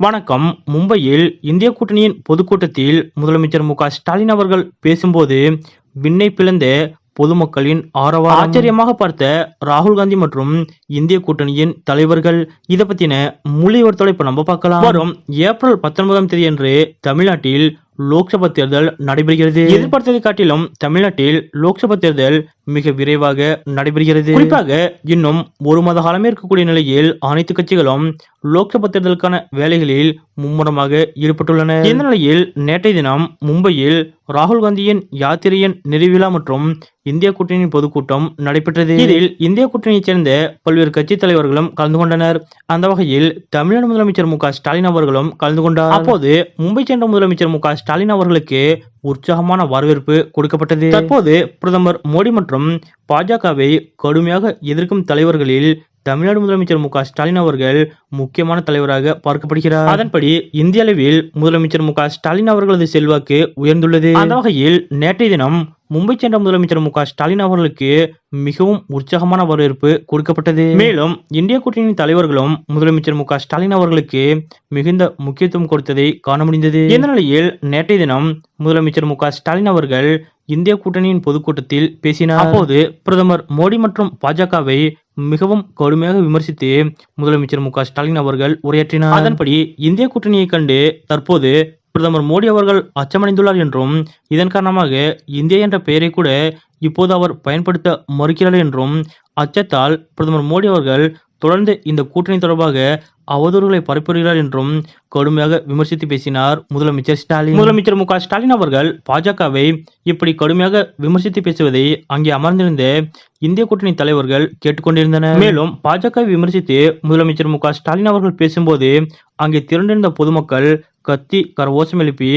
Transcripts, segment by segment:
வணக்கம். மும்பையில் இந்திய கூட்டணியின் பொதுக்கூட்டத்தில் முதலமைச்சர் மு ஸ்டாலின் அவர்கள் பேசும்போது விண்ணை பிளந்த பொதுமக்களின் ஆரவா ஆச்சரியமாக பார்த்த ராகுல் காந்தி மற்றும் இந்திய கூட்டணியின் தலைவர்கள் இதை பத்தின முழு இப்ப நம்ம பார்க்கலாம். வரும் ஏப்ரல் பத்தொன்பதாம் தேதி அன்று தமிழ்நாட்டில் லோக்சபா தேர்தல் நடைபெறுகிறது. எதிர்பார்த்ததை காட்டிலும் தமிழ்நாட்டில் லோக்சபா தேர்தல் மிக விரைவாக நடைபெறுகிறது. குறிப்பாக இன்னும் ஒரு மாத காலமே இருக்கக்கூடிய நிலையில் அனைத்து கட்சிகளும் லோக்சபா தேர்தலுக்கான வேலைகளில் மும்முரமாக ஈடுபட்டுள்ளன. இந்த நிலையில் நேற்றைய தினம் மும்பையில் ராகுல் காந்தியின் யாத்திரையின் நிறைவிழா மற்றும் இந்திய கூட்டணியின் பொதுக்கூட்டம் நடைபெற்றது. இதில் இந்திய கூட்டணியைச் சேர்ந்த பல்வேறு கட்சி தலைவர்களும் கலந்து கொண்டனர். அந்த வகையில் தமிழ்நாடு முதலமைச்சர் மு ஸ்டாலின் அவர்களும் கலந்து கொண்டார். அப்போது மும்பை சென்ற முதலமைச்சர் மு ஸ்டாலின் அவர்களுக்கு உற்சாகமான வரவேற்பு கொடுக்கப்பட்டது. தற்போது பிரதமர் மோடி மற்றும் பாஜகவை கடுமையாக எதிர்க்கும் தலைவர்களில் தமிழ்நாடு முதலமைச்சர் மு ஸ்டாலின் அவர்கள் முக்கியமான தலைவராக பார்க்கப்படுகிறார். அதன்படி இந்திய அளவில் முதலமைச்சர் மு ஸ்டாலின் அவர்களது செல்வாக்கு உயர்ந்துள்ளது. அந்த வகையில் நேற்றைய தினம் மும்பை சென்ற முதலமைச்சர் மு க ஸ்டாலின் அவர்களுக்கு மிகவும் உற்சாகமான வரவேற்பு கொடுக்கப்பட்டது. மேலும் இந்திய கூட்டணியின் தலைவர்களும் முதலமைச்சர் மு க ஸ்டாலின் அவர்களுக்கு மிகுந்த முக்கியத்துவம் கொடுத்ததை காண முடிந்தது. இந்த நிலையில் நேற்றைய தினம் முதலமைச்சர் மு க ஸ்டாலின் அவர்கள் இந்திய கூட்டணியின் பொதுக்கூட்டத்தில் பேசினார். அப்போது பிரதமர் மோடி மற்றும் பாஜகவை மிகவும் கடுமையாக விமர்சித்து முதலமைச்சர் மு க ஸ்டாலின் அவர்கள் உரையாற்றினார். அதன்படி இந்திய கூட்டணியை கண்டு தற்போது பிரதமர் மோடி அவர்கள் அச்சமடைந்துள்ளார் என்றும் இதன் காரணமாக இந்தியா என்ற பெயரை கூட இப்போது அவர் பயன்படுத்த மறுக்கிறார் என்றும் அச்சத்தால் பிரதமர் மோடி அவர்கள் தொடர்ந்து இந்த கூட்டணி தொடர்பாக அவதூறுகளை பரப்புகிறார் என்றும் கடுமையாக விமர்சித்து பேசினார் முதலமைச்சர் ஸ்டாலின். முதலமைச்சர் மு ஸ்டாலின் அவர்கள் பாஜகவை இப்படி கடுமையாக விமர்சித்து பேசுவதை அங்கே அமர்ந்திருந்த இந்திய கூட்டணி தலைவர்கள் கேட்டுக்கொண்டிருந்தனர். மேலும் பாஜகவை விமர்சித்து முதலமைச்சர் மு ஸ்டாலின் அவர்கள் பேசும்போது அங்கே திரண்டிருந்த பொதுமக்கள் கத்தி கரவோசம் எழுப்பி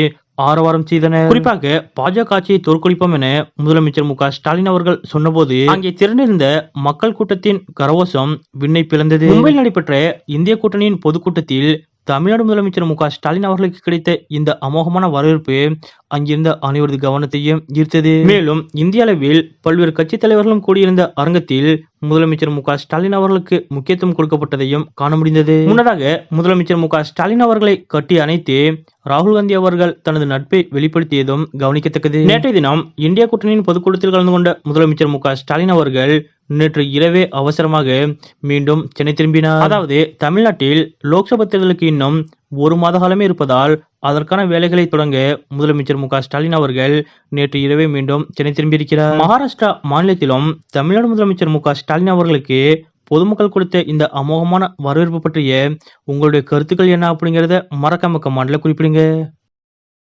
ஆரவாரம் செய்தனர். குறிப்பாக பாஜக ஆட்சியை தோற்கடிப்போம் என முதலமைச்சர் மு ஸ்டாலின் அவர்கள் சொன்னபோது அங்கே திரண்டிருந்த மக்கள் கூட்டத்தின் கரவோசம் விண்ணை பிளந்தது. மும்பையில் நடைபெற்ற இந்திய கூட்டணியின் பொதுக்கூட்டத்தில் தமிழ்நாடு முதலமைச்சர் மு க ஸ்டாலின் அவர்களுக்கு கிடைத்த இந்த அமோகமான வரவேற்பு அங்கிருந்த அனைவரது கவனத்தையும் ஈர்த்தது. மேலும் இந்திய அளவில் பல்வேறு கட்சி தலைவர்களும் கூடியிருந்த அரங்கத்தில் முதலமைச்சர் மு க ஸ்டாலின் அவர்களுக்கு முக்கியத்துவம் கொடுக்கப்பட்டதையும் காண முடிந்தது. முன்னதாக முதலமைச்சர் மு க ஸ்டாலின் அவர்களை கட்டி அணைத்து ராகுல் காந்தி அவர்கள் தனது நட்பை வெளிப்படுத்தியதும் கவனிக்கத்தக்கது. நேற்றைய தினம் இந்திய கூட்டணியின் பொதுக்கூட்டத்தில் கலந்து கொண்ட முதலமைச்சர் மு க ஸ்டாலின் அவர்கள் நேற்று இரவே அவசரமாக மீண்டும் சென்னை திரும்பினார். அதாவது தமிழ்நாட்டில் லோக்சபா தேர்தலுக்கு இன்னும் ஒரு மாத காலமே இருப்பதால் அதற்கான வேலைகளை தொடங்க முதலமைச்சர் மு ஸ்டாலின் அவர்கள் நேற்று இரவே மீண்டும் சென்னை திரும்பியிருக்கிறார். மகாராஷ்டிரா மாநிலத்திலும் தமிழ்நாடு முதலமைச்சர் மு ஸ்டாலின் அவர்களுக்கு பொதுமக்கள் கொடுத்த இந்த அமோகமான வரவேற்பு பற்றிய உங்களுடைய கருத்துக்கள் என்ன அப்படிங்கறத மறக்காம கமெண்ட்ல குறிப்பிடுங்க.